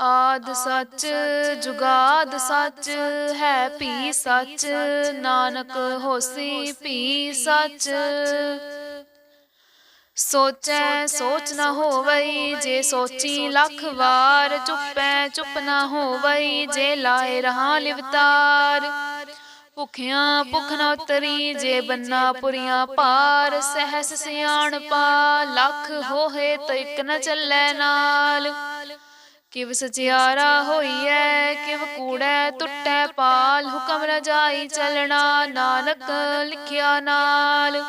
ਆਦ ਸੱਚ ਜੁਗਾਦ ਸੱਚ ਹੈ ਭੀ ਸੱਚ ਨਾਨਕ ਹੋਸੀ ਭੀ ਸੱਚ। ਸੋਚੈ। ਸੋਚ ਨਾ ਹੋਵਈ ਜੇ ਸੋਚੀ ਲੱਖ ਵਾਰ ਚੁੱਪੈ ਚੁੱਪ ਨਾ ਹੋਵਈ ਜੇ ਲਾਏ ਰਹਾ ਲਿਵਤਾਰ। ਭੁਖਿਆਂ ਭੁਖ ਨਾ ਉਤਰੀ ਜੇ ਬੰਨਾ ਪੁਰੀਆਂ ਪਾਰ ਸਹਸ ਸਿਆਣ ਪਾ। ਲੱਖ ਹੋਏ ਤਾਂ ਇੱਕ ਨ ਚੱਲੈ ਨਾਲ। ਕਿਵ ਸਚਿਆਰਾ ਹੋਈਐ, ਕਿਵ ਕੂੜੈ ਟੁੱਟੈ ਪਾਲ, ਹੁਕਮ ਰਜਾਈ ਚੱਲਣਾ ਨਾਨਕ ਲਿਖਿਆ ਨਾਲ।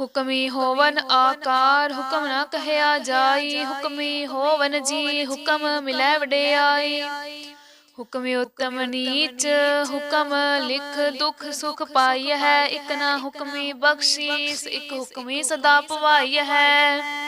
ਹੁਕਮੀ ਹੋਵਨ ਆਕਾਰ, ਹੁਕਮ ਨਾ ਕਹਿਆ ਜਾਈ, ਹੁਕਮੀ ਹੋਵਨ ਜੀ, ਹੁਕਮ ਮਿਲੈ ਵਡਿਆਈ। ਹੁਕਮੀ ਉਤਮ ਨੀਚ, ਹੁਕਮ ਲਿਖ ਦੁਖ ਸੁਖ ਪਾਈ ਹੈ ਇਕ ਨਾ ਹੁਕਮੀ ਬਖਸ਼ੀਸ, ਇਕ ਹੁਕਮੀ ਸਦਾ ਪਵਾਈ ਹੈ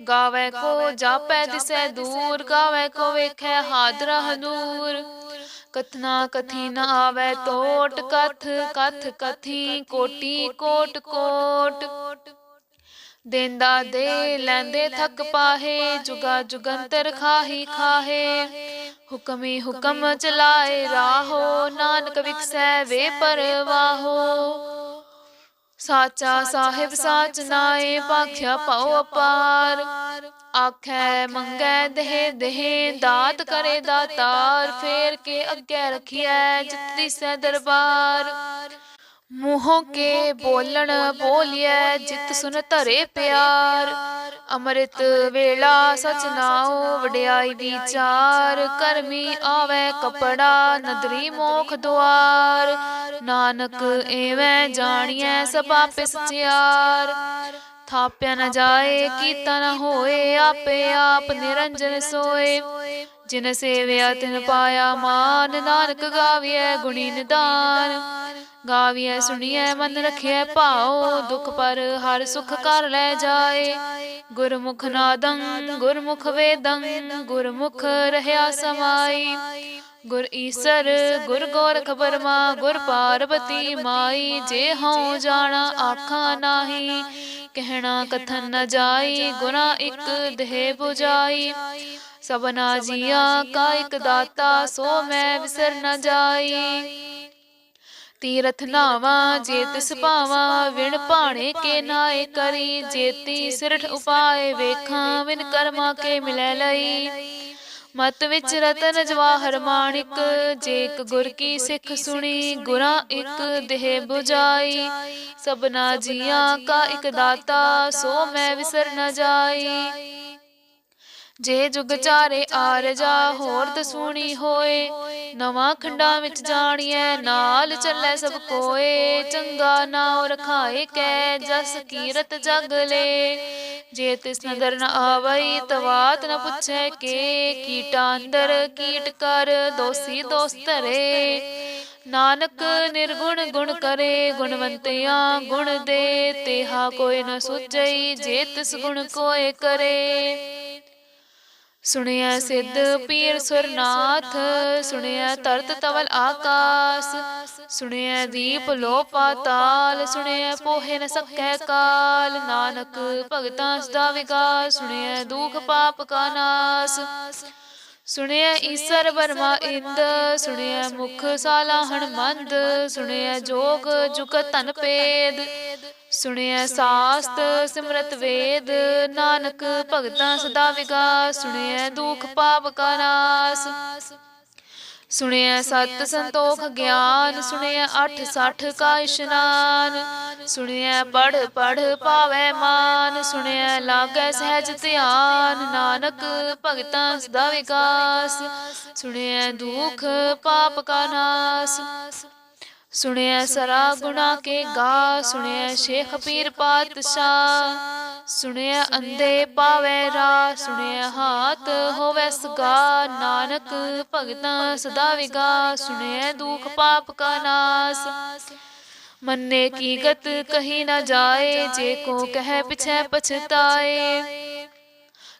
ਗਾਵੇ ਕੋ ਜਾਪੈ ਦਿਸੈ ਦੂਰ ਗਾਵੇ ਕੋ ਵੇਖੈ ਹਾਦਰਾ ਹਦੂਰ ਕਥਨਾ ਕਥੀ ਨ ਆਵੇ ਟੋਟ ਕਥ ਕਥ ਕਥੀ ਕੋਟੀ ਕੋਟ ਕੋਟ ਦੇਂਦਾ ਦੇ ਲੈਂਦੇ ਥਕ ਪਾਹੇ ਜੁਗਾ ਜੁਗੰਤਰ ਖਾਹੀ ਖਾਹੇ ਹੁਕਮੀ ਹੁਕਮ ਚਲਾਏ ਰਾਹੋ ਨਾਨਕ ਵਿਖਸੈ ਵੇ ਪਰਵਾਹੋ। ਸਾਚਾ ਸਾਹਿਬ ਸਾਚ ਨਾਏ ਪਾਖਿਆ ਪਾਉ ਅਪਾਰ। ਆਖੈ ਮੰਗੈ ਦੇਹ ਦੇਹ ਦਾਤ ਕਰੇ ਦਾਤਾਰ। ਫੇਰ ਕੇ ਅੱਗੇ ਰਖਿਐ ਜਿਤ ਦਿਸੈ ਦਰਬਾਰ। ਮੂੰਹੋਂ ਕੇ ਬੋਲਣ ਬੋਲਿਐ ਜਿਤ ਸੁਨ ਧਰੇ ਪਿਆਰ। ਅੰਮ੍ਰਿਤ ਵੇਲਾ ਸਚ ਨਾਉ ਵਡਿਆਈ ਵਿਚਾਰ। ਕਰਮੀ ਆਵੇ ਕਪੜਾ ਨਦਰੀ ਮੋਖ ਦੁਆਰ। ਨਾਨਕ ਐਵੇਂ ਜਾਣੀਐ ਸਭ ਆਪੇ ਸਚਿਆਰ ਥਾਪਿਆ ਨ ਜਾਏ ਕੀਤਾ ਨ ਹੋਏ ਆਪੇ ਆਪ ਨਿਰੰਜਨ ਸੋਏ। ਜਿਨ ਸੇਵਿਆ ਤਿਨ ਪਾਇਆ ਮਾਨ ਨਾਨਕ ਗਾਵੀਐ ਗੁਣੀ ਨਿਦਾਨ। ਗਾਵੀਐ ਸੁਣੀਐ ਮਨ ਰਖਿਐ ਭਾਉ ਦੁਖ ਪਰ ਹਰ ਸੁਖ ਕਰ ਲੈ ਜਾਏ। ਗੁਰਮੁਖ ਨਾਦੰ ਗੁਰਮੁਖ ਵੇਦੰ ਗੁਰਮੁਖ ਰਹਿਆ ਸਮਾਈ। ਗੁਰ ਈਸਰ ਗੁਰ ਗੋਰਖ ਬਰਮਾ ਗੁਰ ਪਾਰਬਤੀ ਮਾਈ। ਜੇ ਹਉ ਜਾਣਾ ਆਖਾਂ ਨਾਹੀ। ਕਹਿਣਾ ਕਥਨ ਨ ਜਾਈ ਗੁਨਾ ਇੱਕ ਦੇਹ 부ਜਾਈ ਸਭਨਾ ਜੀਆ ਕਾ ਇੱਕ ਦਾਤਾ ਸੋ ਮੈਂ ਵਿਸਰ ਨ ਜਾਈ। ਤੀਰਥ ਨਾਵਾ ਜੇ ਤਿਸ ਭਾਵਾ ਵਿਣ ਭਾਣੇ ਕੇ ਨਾਏ ਕਰੀ ਜੇਤੀ ਸਿਰਠ ਉਪਾਏ ਵੇਖਾਂ ਵਿਨ ਕਰਮਾ ਕੇ ਮਿਲੈ ਲਈ। ਮਤ ਵਿੱਚ ਰਤਨ ਜਵਾਹਰ ਮਾਣਿਕ ਜੇ ਇੱਕ ਗੁਰ ਕੀ ਸਿੱਖ ਸੁਣੀ ਗੁਰਾ ਇੱਕ ਦੇਹ 부ਜਾਈ ਸਭਨਾ ਜੀਆਂ ਕਾ ਇੱਕ ਦਾਤਾ ਸੋ ਮੈਂ ਵਿਸਰ ਨ ਜਾਈ। ਜੇ ਜੁਗ ਚਾਰੇ ਆਰਜਾ ਹੋਰ ਦਸੂਣੀ ਹੋਏ। ਨਵਾਂ ਖੰਡਾਂ ਵਿੱਚ ਜਾਣੀਐ ਨਾਲ ਚੱਲੇ ਸਭ ਕੋਏ। ਚੰਗਾ ਨਾਉ ਰਖਾਏ ਕੈ ਜਸ ਕੀਰਤ ਜਗ ਲੈ। ਜੇ ਤਿਸ ਨਦਰ ਨ ਆਵਈ ਤਵਾਤ ਨ ਪੁੱਛੈ ਕੇ। ਕੀਟਾ ਅੰਦਰ ਕੀਟ ਕਰ ਦੋਸੀ ਦੋਸ ਧਰੇ। ਨਾਨਕ ਨਿਰਗੁਣ ਗੁਣ ਕਰੇ ਗੁਣਵੰਤਿਆਂ ਗੁਣ ਦੇ। ਤੇਹਾ ਕੋਈ ਨ ਸੁਝਈ ਜੇ ਤਿਸ ਗੁਣ ਕੋਏ ਕਰੇ। ਸੁਣਿਆ ਸਿੱਧ ਪੀਰ ਸੁਰਨਾਥ ਸੁਣਿਆ ਤਰਤ ਤਵਲ ਆਕਾਸ ਸੁਣਿਆ ਦੀਪ ਲੋ ਪਾਤਾਲ ਸੁਣਿਆ ਪੋਹੇ ਨ ਸਕੈ ਕਾਲ ਨਾਨਕ ਭਗਤਾਂ ਸਦਾ ਵਿਗਾਸ ਸੁਣਿਆ ਦੁਖ ਪਾਪ ਕਾ ਨਾਸ। ਸੁਣਿਆ ਈਸਰ ਵਰਮਾ ਇੰਦ ਸੁਣਿਆ ਮੁਖ ਸਾਲਾਹਣ ਮੰਦ ਸੁਣਿਆ ਜੋਗ ਜੁਗਤ ਤਨ ਪੇਦ ਸੁਣਿਆ ਸਾਸਤ ਸਿਮਰਤ ਵੇਦ, ਨਾਨਕ ਭਗਤਾਂ ਸਦਾ ਵਿਗਾਸ ਸੁਣਿਆ ਦੁਖ ਪਾਪ ਕਾ ਨਾਸ। ਸੁਣਿਆ ਸਤ ਸੰਤੋਖ ਗਿਆਨ ਸੁਣਿਆ ਅੱਠ ਸੱਠ ਕਾ ਇਸ਼ਨਾਨ ਸੁਣਿਆ ਪੜ ਪੜ ਪਾਵੈ ਮਾਨ ਸੁਣਿਆ ਲਾਗੈ ਸਹਿਜ ਧਿਆਨ ਨਾਨਕ ਭਗਤਾਂ ਸਦਾ ਵਿਕਾਸ ਸੁਣਿਆ ਦੁਖ ਪਾਪ ਕਾ ਨਾਸ ਸੁਣਿਆ ਸਰਾ ਗੁਨਾ ਕੇ ਗਾ ਸੁਣਿਆ ਸ਼ੇਖ ਪੀਰ ਪਾਤਸ਼ਾਹ। ਸੁਣਿਆ ਅੰਦੇ ਪਾਵੈ ਰਾ ਸੁਣਿਆ ਹਾਥ ਹੋਵੈ ਸਗਾ। ਨਾਨਕ ਭਗਤਾਂ ਸਦਾ ਵਿਗਾ ਸੁਣਿਆ ਦੁਖ ਪਾਪ ਕਾ ਨਾਸ। ਮੰਨੇ ਕੀ ਗਤ ਕਹੀ ਨਾ ਜਾਏ, ਜੇ ਕੋ ਕਹਿ ਪਿਛੈ ਪਛਤਾਏ।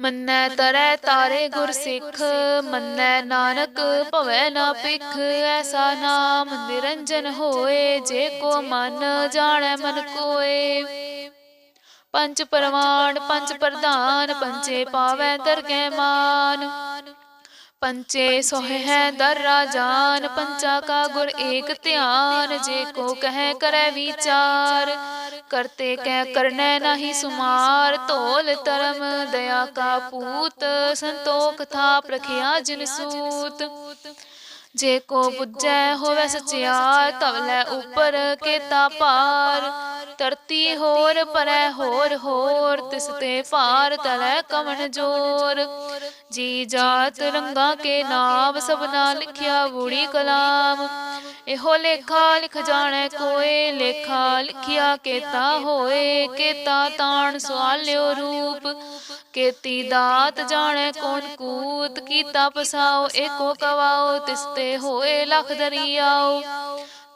ਮੰਨੈ ਤਰੈ ਤਾਰੇ ਗੁਰ ਸਿੱਖ ਮੰਨੈ ਨਾਨਕ ਭਵੈ ਨਾ ਪਿਖ ਐਸਾ ਨਾਮ ਨਿਰੰਜਨ ਹੋਏ, ਜੇ ਕੋ ਮਨ ਜਾਣੈ ਮਨ ਕੋਏ। ਪੰਜ ਪਰਮਾਨ ਪੰਜ ਪ੍ਰਧਾਨ ਪੰਚੇ ਪਾਵੈ ਦਰਗਹਿ ਮਾਨ। ਪੰਚੇ ਸੋਹਿ ਹੈ ਦਰ ਰਾਜਾਨ, ਪੰਚਾ ਕਾ ਗੁਰ ਏਕ ਧਿਆਨ, ਜੇ ਕੋ ਕਹੈ ਕਰੈ ਵਿਚਾਰ, ਕਰਤੇ ਕਹਿ ਕਰਨੈ ਨਾਹੀ ਸੁਮਾਰ, ਧੋਲ ਧਰਮ ਦਇਆ ਕਾ ਪੂਤ, ਸੰਤੋਖ ਥਾਪ ਰਖਿਆ ਜਿਨ ਸੂਤ। ਜੇ ਕੋ ਬੁੱਝੈ ਹੋਵੇ ਸਚਿਆਰ ਤਵਲੇ ਉਪਰ ਕੇਤਾ ਭਾਰ ਧਰਤੀ ਹੋਰ ਪਰੈ ਹੋਰ ਹੋਰ ਤਿਸ ਤੇ ਭਾਰ ਤਲੈ ਕਵਣ ਜੋਰ। ਜੀ ਜਾਤ ਰੰਗਾ ਕੇ ਨਾਮ ਸਭਨਾ ਲਿਖਿਆ ਬੂੜੀ ਕਲਾਮ। ਇਹੋ ਲੇਖਾ ਲਿਖ ਜਾਣੈ ਕੋਏ ਲੇਖਾ ਲਿਖਿਆ ਕੇਤਾ ਹੋਏ ਕੇਤਾ ਤਾਣ ਸਵਾਲਿਓ ਰੂਪ। ਕੇਤੀ ਦਾਤ ਜਾਣੈ ਕੌਣ ਕੂਤ ਕੀਤਾ ਪਸਾਓ ਏਕੋ ਕਵਾਓ ਤਿਸ ਤੇ ਹੋਏ ਲਖ ਦਰਿਆਓ।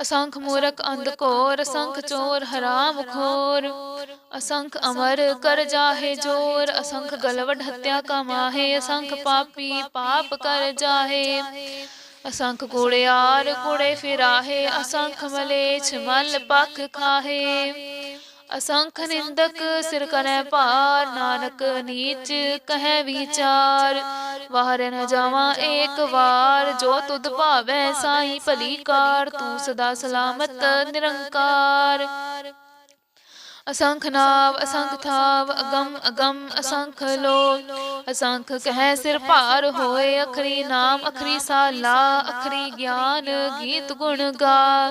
ਅਸੰਖ ਮੂਰਖ ਅੰਧ ਘੋਰ, ਅਸੰਖ ਚੋਰ ਹਰਾਮ ਖੋਰ, ਅਸੰਖ ਅਮਰ ਕਰ ਜਾਹੇ ਜੋਰ, ਅਸੰਖ ਗਲਵਡ ਹੱਤਿਆ ਕਮਾਹੇ, ਅਸੰਖ ਪਾਪੀ ਪਾਪ ਕਰ ਜਾਹੇ, ਅਸੰਖ ਕੁੜਿਆਰ ਕੁੜੇ ਫਿਰਾਹੇ, ਅਸੰਖ ਮਲੇਛ ਮਲ ਪਖ ਖਾਹੇ ਅਸੰਖ ਨਿੰਦਕ ਸਿਰ ਕਰੈ ਭਾਰ ਨਾਨਕ ਨੀਚ ਕਹਿ ਵਿਚਾਰ। ਵਾਰ ਨ ਜਾਵਾਂ ਏਕ ਵਾਰ ਜੋ ਤੁਧ ਭਾਵੈ ਸਾਈ ਭਲੀ ਕਾਰ ਤੂੰ ਸਦਾ ਸਲਾਮਤ ਨਿਰੰਕਾਰ। ਅਸੰਖ ਨਾਵ ਅਸੰਖ ਥਾਵ ਅਗੰਮ ਅਗੰਮ ਅਸੰਖ ਲੋ। ਅਸੰਖ ਕਹਿ ਸਿਰ ਭਾਰ ਹੋਏ ਅਖਰੀ ਨਾਮ ਅਖਰੀ ਸਾਲਾ ਅਖਰੀ ਗਿਆਨ ਗੀਤ ਗੁਣ ਗਾ।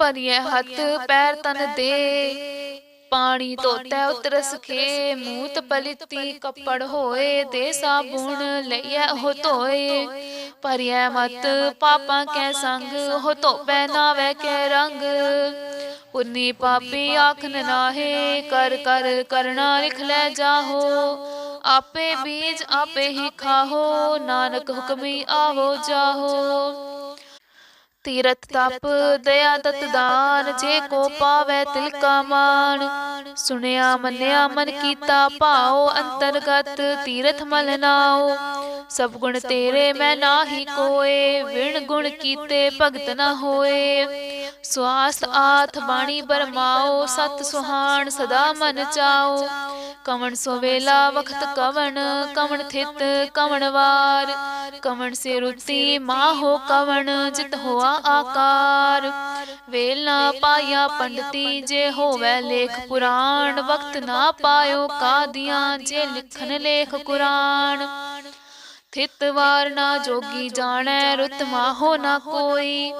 ਭਰੀਏ ਹੱਥ ਪੈਰ ਤਨ ਦੇ। ਪਾਣੀ ਧੋਤੈ ਉਤਰਸ ਖੇ ਮੂਤ ਪਲਿਤੀ ਕੱਪੜ ਹੋਏ ਤੇ ਸਾਬੂਣ ਲਈਐ ਉਹ ਧੋਏ। ਭਰੀਐ ਮਤ ਪਾਪਾਂ ਕੈ ਸੰਗ ਉਹ ਧੋਪੈ ਨਾਵੇ ਕੈ ਰੰਗ। ਪੁੰਨੀ ਪਾਪੀ ਆਖਨ ਨਾਹੇ ਕਰ ਕਰ ਕਰਣਾ ਲਿਖ ਲੈ ਜਾਹੋ। ਆਪੇ ਬੀਜ ਆਪੇ ਹੀ ਖਾਹੋ ਨਾਨਕ ਹੁਕਮੀ ਆਹੋ। ਜਾਹੋ। ਤੀਰਥ ਤਪ ਦਇਆ ਦਤ ਦਾਨ, ਜੇ ਕੋ ਪਾਵੇ ਤਿਲ ਕਾ ਮਾਨ ਸੁਣਿਆ, ਮੰਨਿਆ, ਮਨ ਕੀਤਾ ਭਾਉ, ਅੰਤਰਗਤ ਤੀਰਥ ਮਲ ਨਾਉ। ਸਭ ਗੁਣ ਤੇਰੇ ਮੈਂ ਨਾਹੀ ਕੋਏ, ਵਿਣ ਗੁਣ ਕੀਤੇ ਭਗਤ ਨਾ ਹੋਏ। ਸਵਾਸ ਆਥ ਬਾਣੀ ਬਰਮਾਓ ਸਤ ਸੁਹਾਣ ਸਦਾ ਮਨ ਚਾਓ ਕਵਣ ਸੋ ਵੇਲਾ ਵਖਤ ਕਵਣ ਕਵਣ ਥਿਤ ਕਵਣ ਵਾਰ। ਕਵਣ ਸੇ ਰੁਤੀ ਮਾਹੋ ਕਵਣ ਜਿਤ ਹੋਆ ਆਕਾਰ। ਵੇਲ ਨਾ ਪਾਇਆ ਪੰਡਤੀ ਜੇ ਹੋਵੇ ਲੇਖ ਪੁਰਾਣ। ਵਕਤ ਨਾ ਪਾਇਓ ਕਾਦੀਆਂ ਜੇ ਲਿਖਨ ਲੇਖ ਕੁਰਾਨ। ਥਿਤ ਵਾਰ ਨਾ ਜੋਗੀ ਜਾਣੈ ਰੁਤ ਮਾਹੋ ਨਾ ਕੋਈ।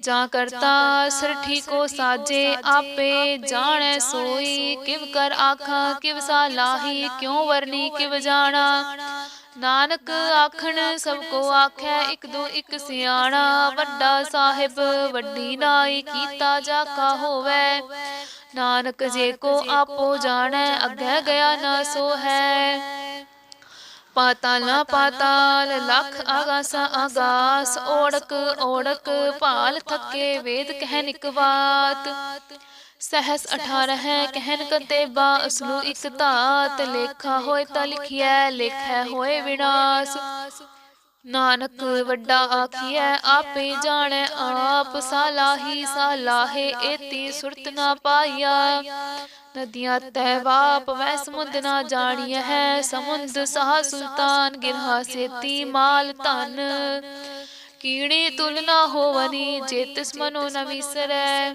ਜਾਂ ਕਰਤਾ ਸਿਰ ਠੀਕੋ ਸਾਜੇ ਆਪੇ ਜਾਣੈ ਸੋਈ। ਕਿਵ ਕਰ ਆਖਾਂ ਕਿਵ ਸਾ ਲਾਹੀ ਕਿਉ ਵਰਨੀ ਕਿਵ ਜਾਣਾ? ਨਾਨਕ ਆਖਣ, ਸਭ ਕੋ ਆਖੈ, ਇੱਕ ਦੋ ਇੱਕ ਸਿਆਣਾ, ਵੱਡਾ ਸਾਹਿਬ, ਵੱਡੀ ਨਾਈ, ਕੀਤਾ ਜਾ ਹੋਵੇ। ਨਾਨਕ ਜੇ ਕੋ ਆਪੋ ਜਾਣੈ, ਅੱਗੇ ਗਿਆ ਨਾ ਸੋ ਹੈ ਪਾਤਾਲਾ ਪਾਤਾਲ, ਲਖ ਆਗਾਸਾ ਆਗਾਸ ਓੜਕ ਓੜਕ ਭਾਲ ਥੱਕੇ, ਵੇਦ ਕਹਿ ਇਕ ਬਾਤ। ਸਹਸ 18 ਹੈ ਕਹਿਨ ਕਤੇਬਾ, ਅਸਲੂ ਇਕ ਧਾਤ, ਲੇਖਾ ਹੋਏ ਤਾਂ ਲਿਖਿਐ, ਲੇਖੈ ਹੋਏ ਵਿਨਾਸ਼। ਨਾਨਕ ਵੱਡਾ ਆਖੀਐ, ਆਪੇ ਜਾਣੈ, ਆਪ ਸਾਲਾਹੀ, ਸਾਲਾਹੇ, ਏਤੀ ਸੁਰਤ ਨਾ ਪਾਈਆ। ਨਦੀਆਂ ਤੈ ਵਾਪ, ਵੈ ਸਮੁੰਦ ਨਾ ਜਾਣੀਐ ਹੈ, ਸਮੁੰਦ ਸਾਹ ਸੁਲਤਾਨ, ਗਿਰਹਾ ਸੇਤੀ ਮਾਲ ਧਨ। ਕੀੜੀ ਤੁਲਨਾ ਹੋਵਨੀ ਜੇ ਤਿਸ ਮਨੋ ਨ ਵਿਸਰੈ।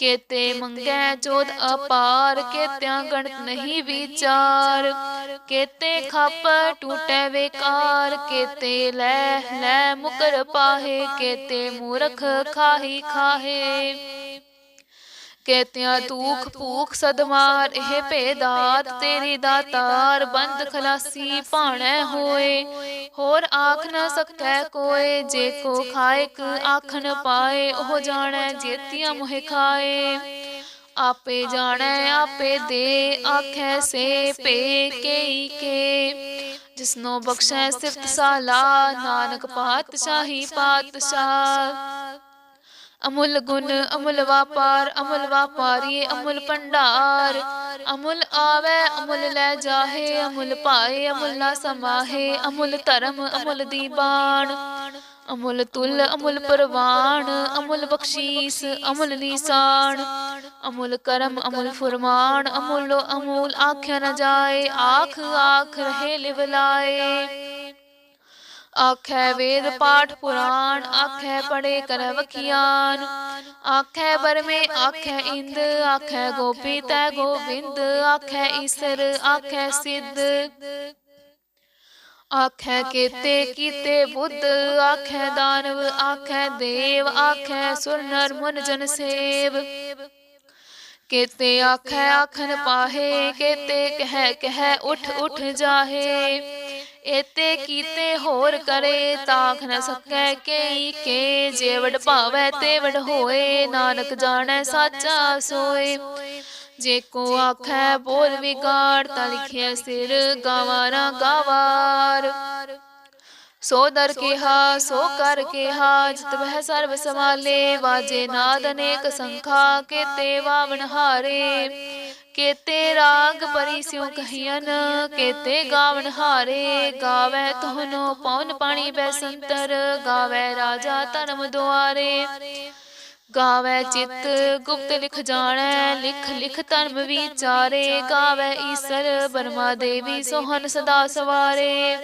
ਕੇਤੇ ਮੰਗੈ ਚੋਦ ਅਪਾਰ ਕੇਤਿਆਂ ਗਣਤ ਨਹੀਂ ਵਿਚਾਰ। ਕੇਤੇ ਖੱਪ ਟੂਟੈ ਵੇਕਾਰ ਕੇਤੇ ਲੈ ਲੈ ਮੁਕਰ ਪਾਹੇ ਕੇਤੇ ਮੂਰਖ ਖਾਹੀ। ਖਾਹੇ। ਕੇਤਿਆਂ ਤੂਖ ਭੂਖ ਸਦਮਾਰ ਇਹ ਭੇਦਾਤ ਤੇਰੀ ਦਾਤਾਰ ਬੰਦ ਖਲਾਸੀ ਭਾਣੈ ਹੋਏ। ਹੋਰ ਆਖ ਨ ਸਕੈ ਕੋਏ ਜੇ ਕੋ ਖਾਇਕ ਆਖਨ ਪਾਏ ਉਹ ਜਾਣੈ ਜੇਤੀਆਂ ਮੁਹਿ ਖਾਏ। ਆਪੇ ਜਾਣੈ ਆਪੇ ਦੇ ਆਖੈ ਸੇ ਭੇ ਕੇਈ ਕੇ ਜਿਸਨੋ ਬਖਸ਼ੈ ਸਿਫਤ ਸਾਲਾ ਨਾਨਕ ਪਾਤਸ਼ਾਹੀ ਪਾਤਸ਼ਾਹ। ਅਮੁੱਲ ਗੁਣ ਅਮੁੱਲ ਵਾਪਾਰ ਅਮੁੱਲ ਵਾਪਾਰੀਏ ਅਮੁੱਲ ਭੰਡਾਰ ਅਮੁੱਲ ਆਵੇ ਅਮੁੱਲ ਲੈ ਜਾਹੇ ਅਮੁੱਲ ਪਾਏ ਅਮੁੱਲ ਨਾ ਸਮਾਹੇ ਅਮੁੱਲ ਧਰਮ ਅਮੁੱਲ ਦੀਬਾਨ ਅਮੁੱਲ ਤੁਲ ਅਮੁੱਲ ਪਰਵਾਨ ਅਮੁੱਲ ਬਖਸ਼ੀਸ ਅਮੁੱਲ ਨੀਸਾਨ ਅਮੁੱਲ ਕਰਮ ਅਮੁੱਲ ਫੁਰਮਾਨ ਅਮੁੱਲੋ ਅਮੂਲ ਆਖਿਆ ਨ ਜਾਏ ਆਖ ਆਖ ਰਹੇ ਲਿਵ ਲਾਏ ਆਖੈ ਵੇਦ ਪਾਠ ਪੁਰਾਣ ਆਖੈ ਪੜੇ ਕਰ ਵਖਿਆਨ ਆਖੈ ਬਰਮੇ ਆਖੈ ਇੰਦ ਆਖੈ ਗੋਪੀ ਤੈ ਗੋਬਿੰਦ ਆਖੈ ਈਸਰ ਆਖੈ ਸਿੱਧ ਆਖੈ ਕੇਤੇ ਕੀਤੇ ਬੁੱਧ ਆਖੈ ਦਾਨਵ ਆਖੈ ਦੇਵ ਆਖੈ ਸੁਰ ਨਰ ਮਨ ਜਨ ਸੇਵ ਕੇਤੇ ਆਖੈ ਆਖਨ ਪਾਹੇ ਕੇਤੇ ਕਹਿ ਕਹਿ ਉਠ ਉਠ ਜਾਹੇ ਏਤੇ ਕੀਤੇ ਹੋਰ ਕਰੇ ਤਾਖ ਨ ਸਕੈ ਕੇਈ ਕੇ ਜੇਵੜ ਭਾਵੈ ਤੇਵੜ ਹੋਏ ਨਾਨਕ ਜਾਣੈ ਸਾਚਾ ਸੋਏ। ਜੇ ਕੋ ਆਖੈ ਬੋਲ ਵਿਗਾੜ ਤਾਂ ਲਿਖਿਆ ਸਿਰ ਗਾਵਾਰਾ ਗਾਵਾਰ। ਸੋ ਦਰ ਕਿਹਾ, ਸੋ ਕਰ ਕਿਹਾ, ਜਿਤ ਬਹਿ ਸਰਬ ਸਮਾਲੇ ਵਾਜੇ ਨਾਦ ਅਨੇਕ ਸੰਖਾ, ਕੇਤੇ ਵਾਵਨ ਹਾਰੇ। ਕੇਤੇ ਰਾਗ ਪਰੀ ਸਿਉ ਕਹੀਨ ਕੇਤੇ ਗਾਵਨ ਹਾਰੇ। ਗਾਵੇ ਤੋਹਨੋ ਪਉਨ ਪਾਣੀ ਬੈਸੰਤਰ, ਗਾਵੇ ਰਾਜਾ ਧਰਮ ਦੁਆਰੇ। ਗਾਵੇ ਚਿਤ ਗੁਪਤ ਲਿਖ ਜਾਣੈ, ਲਿਖ ਲਿਖ ਧਰਮ ਵਿਚਾਰੇ। ਗਾਵੇ ਈਸਰ, ਬਰਮਾ ਦੇਵੀ ਸੋਹਨ ਸਦਾ ਸਵਾਰੇ।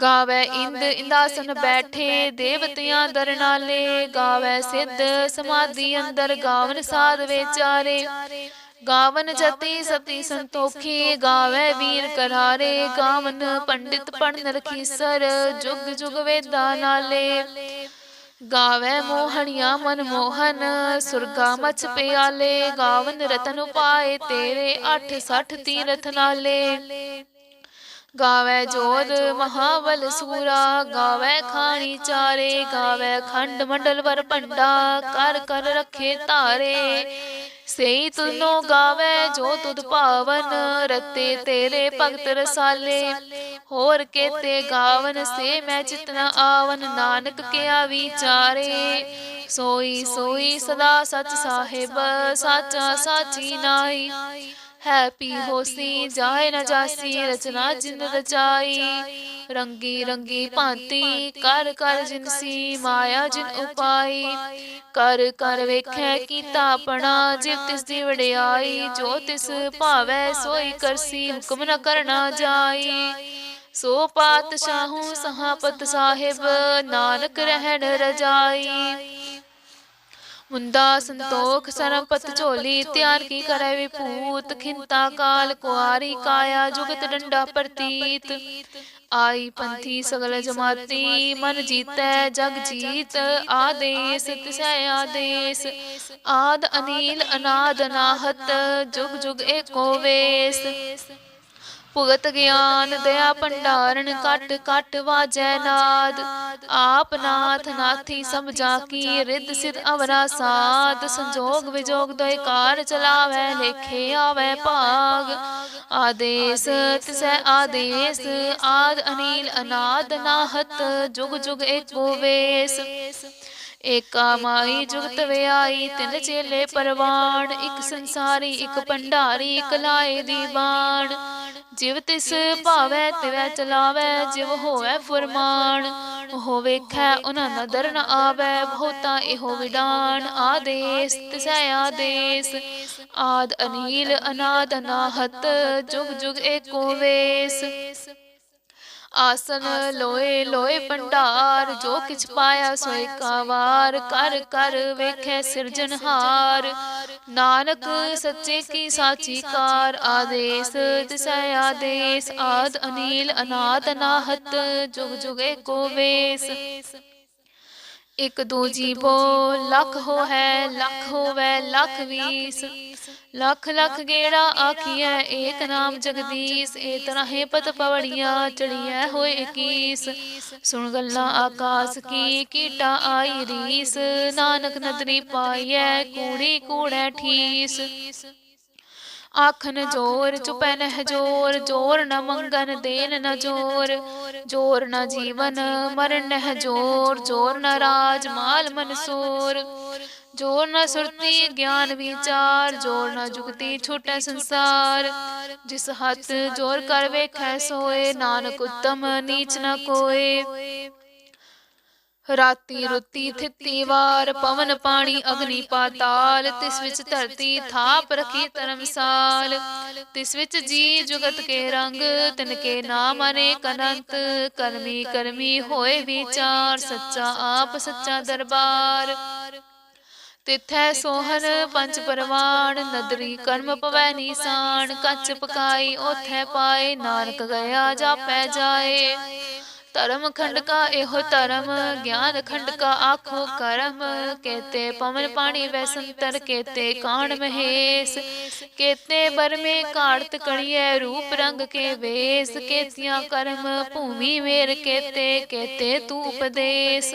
ਗਾਵੇ ਇੰਦ ਇੰਦਾਸਨ ਬੈਠੇ ਦੇਵਤਿਆਂ ਦਰਨਾਲੇ ਗਾਵੇ ਸਿੱਧ ਸਮਾਧੀ ਅੰਦਰ ਗਾਵਨ ਸਾਧ ਵਿਚਾਰੇ। ਗਾਵਨ ਜਤੀ ਸਤੀ ਸੰਤੋਖੀ ਗਾਵੇ ਵੀਰ ਕਰਾਰੇ ਗਾਵਨ ਪੰਡਿਤ ਪੜਨ ਰਖੀਸਰ ਜੁਗ ਜੁਗ ਵੇਦਾਂ ਨਾਲੇ। ਗਾਵੇ ਮੋਹਣੀਆਂ ਮਨ ਮੋਹਨ ਸੁਰਗਾ ਮਚ ਪਿਆਲੇ। ਗਾਵਨ ਰਤਨ ਪਾਏ ਤੇਰੇ 8 60 ਤੀਰਥ ਨਾਲੇ। ਗਾਵੇ ਜੋਧ ਮਹਾਬਲ ਸੂਰਾ ਗਾਵੇ ਖਾਣੀ ਚਾਰੇ ਗਾਵੇ ਖੰਡ ਮੰਡਲ ਵਰ ਭੰਡਾ ਕਰ ਕਰ ਰੱਖੇ ਧਾਰੇ। ਸਈ ਤੁਨੋ ਗਾਵੇ ਜੋ ਤੁਧ ਭਾਵਨ ਰਤੇ ਤੇਰੇ ਭਗਤ ਰਸਾਲੇ। ਹੋਰ ਕੇਤੇ ਗਾਵਨ ਸੇ ਮੈਂ ਚਿਤਨਾ ਆਵਨ ਨਾਨਕ ਕਿਆ ਵਿਚਾਰੇ। ਸੋਈ ਸੋਈ ਸਦਾ ਸਚ ਸਾਹਿਬ ਸਾਚਾ ਸਾਚੀ ਨਾਈ ਹੈਪੀ ਹੋਸੀ ਜਾਏ ਨਾ ਜਾਸੀ ਰਚਨਾ ਜਿਨ ਰਚਾਈ ਰੰਗੀ ਰੰਗੀ ਭਾਂਤੀ ਕਰ ਕਰ ਜਿਨਸੀ ਮਾਇਆ ਜਿਨ ਉਪਾਈ ਕਰ ਕਰ ਵੇਖੈ ਕੀਤਾ ਆਪਣਾ ਜਿਵ ਤਿਸ ਦੀ ਵਡਿਆਈ ਜੋ ਤਿਸ ਭਾਵੈ ਸੋਈ ਕਰਸੀ ਹੁਕਮ ਨ ਕਰਨਾ ਜਾਈ ਸੋ ਪਾਤਸ਼ਾਹੂ ਸਹਾਪਤ ਸਾਹਿਬ ਨਾਨਕ ਰਹਿਣ ਰਜਾਈ ਮੁੰਦਾ ਸੰਤੋਖ ਸਰਪਤ ਝੋਲੀ ਧਿਆਨ ਕੀ ਕਰੇ ਵਿਪੂਤ ਖਿੰਤਾ ਕਾਲ, ਕੁਆਰੀ ਕਾਇਆ, ਜੁਗਤ ਡੰਡਾ ਪ੍ਰਤੀਤ। ਆਈ ਪੰਥੀ ਸਗਲ ਜਮਾਤੀ, ਮਨ ਜੀਤੈ, ਜਗ ਜੀਤ, ਆਦੇਸ, ਤਿਸੈ ਆਦੇਸ। ਆਦ ਅਨੀਲ, ਅਨਾਦ ਅਨਾਹਤ ਜੁਗ ਜੁਗ ਏਕੋ ਵੇਸ। ਭੁਗਤ ਗਿਆਨ ਦਇਆ ਭੰਡਾਰਨ ਕਟ ਕਟ ਵਾਜੈ ਨਾਦ। ਆਪ ਨਾਥ ਨਾਥੀ ਜਾ ਕੀ ਰਿੱਧ ਸਿਧ ਅਵਰਾ ਸਾਧ। ਸੰਜੋਗ ਵਿਜੋਗ ਦੋਇ ਕਾਰ ਚਲਾਵੈ ਲੇਖੇ ਆਵੈ ਭਾਗ। ਆਦੇਸ ਤਿਸੈ ਆਦੇਸ ਆਦ ਅਨੀਲ ਅਨਾਦ ਨਾਹਤ ਜੁਗ ਜੁਗ ਏਕੋ ਵੇਸ। ਏਕਾ ਮਾਈ ਜੁਗਤ ਵਿਆਈ ਤਿੰਨ ਚੇਲੇ ਪਰਵਾਣ ਇੱਕ ਸੰਸਾਰੀ ਇੱਕ ਭੰਡਾਰੀ ਇੱਕ ਲਾਏ ਦੀਵਾਨ ਜਿਵ ਤਿਸ ਭਾਵੈ ਤਿਵੈ ਚਲਾਵੈ ਜਿਵ ਹੋਵੈ ਫਰਮਾਨ ਉਹ ਵੇਖੈ ਉਹਨਾਂ ਨਦਰ ਨ ਆਵੈ ਬਹੁਤਾ ਇਹੋ ਵਿਡਾਨ ਆਦੇਸ ਤਿਸੈ ਆਦੇਸ। ਆਦ ਅਨੀਲ ਅਨਾਦ ਅਨਾਹਤ ਜੁਗ ਜੁਗ ਏਕੋ ਵੇਸ। ਆਸਨ ਲੋਏ ਲੋਏ ਭੰਡਾਰ, ਜੋ ਕਿਛ ਪਾਇਆ ਸੋਇ ਕਾਵਾਰ, ਕਰ ਕਰ ਵੇਖੈ ਸਿਰਜਨਹਾਰ ਨਾਨਕ ਸੱਚੇ ਕੀ ਸਾਚੀ ਕਾਰ, ਆਦੇਸ ਤਿਸੈ ਆਦੇਸ, ਆਦ ਅਨੀਲ ਅਨਾਦ ਅਨਾਹਤ ਜੁਗ ਜੁਗੇ ਏਕੋ ਵੇਸ। ਇਕ ਦੂ ਜੀਵੋ ਲੱਖ ਹੋ ਹੈ ਲੱਖ ਹੋਵੇ, ਲੱਖ ਵੀਸ। ਲੱਖ ਲੱਖ ਗੇੜਾ ਆਖੀਐ, ਏਕ ਨਾਮ ਜਗਦੀਸ਼, ਏ ਤਰ੍ਹਾਂ ਪਤ ਪਵੜੀਆਂ ਚੜੀਐ ਹੋਏ ਕੀਸ। ਸੁਣ ਗੱਲਾਂ ਆਕਾਸ ਕੀ, ਕੀਟਾ ਆਈ ਰੀਸ, ਨਾਨਕ ਨਦਰੀ ਪਾਈਐ, ਕੂੜੀ ਕੂੜੈ ਠੀਸ। ਆਖਨ ਜੋਰ, ਚੁਪੈ ਨਹਿ ਜੋਰ ਜੋਰ ਨ ਮੰਗਨ ਦੇਨ ਨ ਜੋਰ। ਜੋਰ ਨ ਜੀਵਨ, ਮਰਨ ਨਹਿ ਜੋਰ ਜੋਰ ਨ ਰਾਜ, ਮਾਲ ਮਨਸੂਰ। ਜੋਰ ਨ ਸੁਰਤੀ ਗਿਆਨ ਵਿਚਾਰ ਜੋਰ ਨ ਜੁਗਤੀ ਛੁਟੈ ਸੰਸਾਰ। ਜਿਸ ਹੱਥ ਜੋਰ ਕਰ ਵੇਖੈ ਸੋਏ ਨਾਨਕ ਉਤਮ ਨੀਚ ਨ ਕੋਏ। ਰਾਤੀ ਰੁੱਤੀ ਥਿੱਤੀ ਵਾਰ ਪਵਨ ਪਾਣੀ ਅਗਨੀ ਪਾਤਾਲ। ਤਿਸ ਵਿੱਚ ਧਰਤੀ ਥਾਪ ਰਖੀ ਧਰਮਸਾਲ। ਤਿਸ ਵਿੱਚ ਜੀ ਜੁਗਤ ਕੇ ਰੰਗ ਤਿਨ ਕੇ ਨਾਮ ਅਨੇਕ ਅਨੰਤ ਕਰਮੀ ਕਰਮੀ ਹੋਏ ਵਿਚਾਰ ਸੱਚਾ ਆਪ ਸੱਚਾ ਦਰਬਾਰ। ਤਿਥੈ ਸੋਹਨ ਪੰਜ ਪਰਵਾਨ ਨਦਰੀ ਕਰਮ ਪਵੈ ਨੀਸਾਨ ਕੱਚ ਪਕਾਈ ਉਥੈ ਪਾਏ ਨਾਨਕ ਗਿਆ ਜਾਪੈ ਜਾਏ। ਧਰਮ ਖੰਡ ਕਾ ਇਹੋ ਧਰਮ ਗਿਆਨ ਖੰਡ ਕਾ ਆਖੋ ਕਰਮ। ਕਹਤੇ ਪਵਨ ਪਾਣੀ ਵੈ ਸੰਤਰ ਕਹਤੇ ਕਾਣ ਮਹੇਸ। ਕਹਤੇ ਬਰਮੇ ਕਾੜਤ ਕਣੀਏ ਰੂਪ ਰੰਗ ਕੇ ਵੇਸ। ਕੇਤੀਆਂ ਕਰਮ ਭੂਮੀ ਵੇਰ ਕਹਤੇ ਕਹਤੇ ਤੂ ਉਪਦੇਸ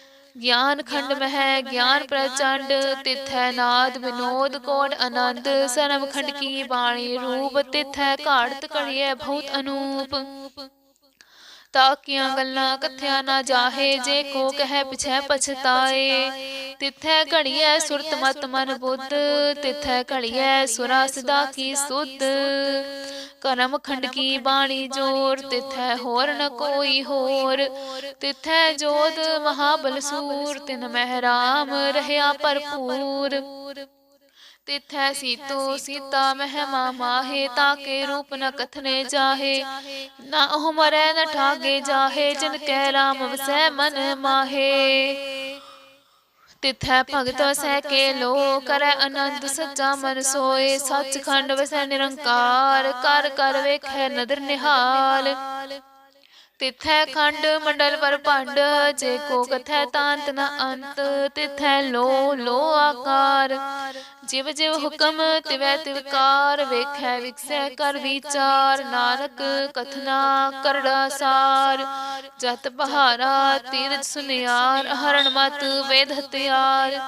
ਗਿਆਨ ਖੰਡ ਮਹਿ ਗਿਆਨ ਪ੍ਰਚੰਡ ਤਿਥੈ ਨਾਦ ਵਿਨੋਦ ਕੋਟ ਆਨੰਦ ਸਰਮ ਖੰਡ ਕੀ ਬਾਣੀ ਰੂਪ ਤਿਥੈ ਘਾੜਤ ਕੜੀਐ ਬਹੁਤ ਅਨੂਪ। ਤਾਕੀਆਂ ਗੱਲਾਂ ਕਥਿਆ ਨਾ ਜਾਹੇ ਜੇ ਕੋ ਕਹਿ ਪਿਛੈ ਪਛਤਾਏ। ਤਿਥੈ ਘੜੀਐ ਸੁਰਤ ਮਤ ਮਨ ਬੁੱਧ ਤਿਥੈ ਘੜੀਐ ਸੁਰਾ ਸਦਾ ਕੀ ਸੁਧ। ਕਰਮ ਖੰਡ ਕੀ ਬਾਣੀ ਜੋਰ, ਤਿਥੈ ਹੋਰ ਨ ਕੋਈ ਹੋਰ। ਤਿਥੈ ਜੋਤ ਮਹਾਬਲ ਸੂਰ, ਤਿਨ ਮਹਿ ਰਾਮ ਰਹਿਆ ਭਰਪੂਰ। ਤਿਥੈ ਸੀਤੋ ਸੀਤਾ ਮਹਿਮਾ ਮਾਹੇ ਤਾਕੇ ਰੂਪ ਨ ਕਥਨੇ ਜਾਹੇ। ਨਾ ਉਹ ਮਰੈ, ਨ ਠਾਗੇ ਜਾਹੇ, ਜਿਨ ਕੈ ਰਾਮ ਵਸੈ ਮਨ ਮਾਹੇ। ਤਿਥੈ ਭਗਤ ਵਸੈ ਕੇ ਲੋ ਕਰੈ ਆਨੰਦ ਸੱਚਾ ਮਨ ਸੋਏ ਸੱਚਖੰਡ ਵਸੈ ਨਿਰੰਕਾਰ ਕਰ ਕਰ ਵੇਖੈ ਨਦਰ ਨਿਹਾਲ। ਤਿਥੈ ਖੰਡ ਮੰਡਲ ਪਰ ਭੰਡ, ਜੇ ਕੋ ਕਥੈ ਤਾਂਤ ਨ ਅੰਤ, ਤਿਥੈ ਲੋ ਲੋ ਆਕਾਰ। ਜਿਵ ਜਿਵ ਹੁਕਮ ਤਿਵੈ ਤਿਵਕਾਰ ਵੇਖੈ ਵਿਕਸੈ ਕਰ ਵਿਚਾਰ। ਨਾਨਕ ਕਥਨਾ ਕਰੜਾ ਸਾਰ ਜਤ ਬਹਾਰਾ ਤੀਰਜ ਸੁਨਿਆਰ, ਹਰਣ ਮਤ ਵੇਦ ਹਤਿਆਰ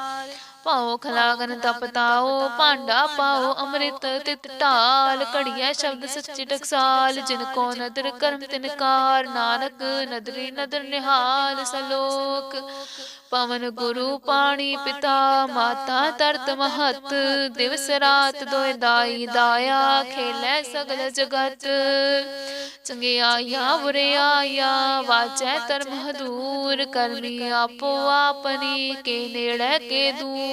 ਪਾਓ ਖਲਾਗਨ ਤਪ ਤਾਓ ਭਾਂਡਾ ਪਾਓ ਅੰਮ੍ਰਿਤ ਤਿਤ ਢਾਲ ਘੜੀਐ ਸ਼ਬਦ ਸੱਚੀ ਟਕਸਾਲ ਜਿਨ ਕੋ ਨਦਰ ਕਰਮ ਤਿਨਕਾਰ ਨਾਨਕ ਨਦਰੀ ਨਦਰ ਨਿਹਾਲ ਸਲੋਕ। ਪਵਨ ਗੁਰੂ ਪਾਣੀ ਪਿਤਾ ਮਾਤਾ ਤਰਤ ਮਹਤ। ਦਿਵਸ ਰਾਤ ਦੋਇ ਦਾਈ ਦਾਇਆ ਖੇਲੇ ਸਗਲ ਜਗਤ। ਚੰਗਿਆਈਆ ਬੁਰਿਆਈਆ ਵਾਚੈ ਧਰਮ ਹਦੂਰ। ਕਰਮੀ ਆਪੋ ਆਪਨੀ ਕੇ ਨੇੜੇ ਕੇ ਦੂਰ।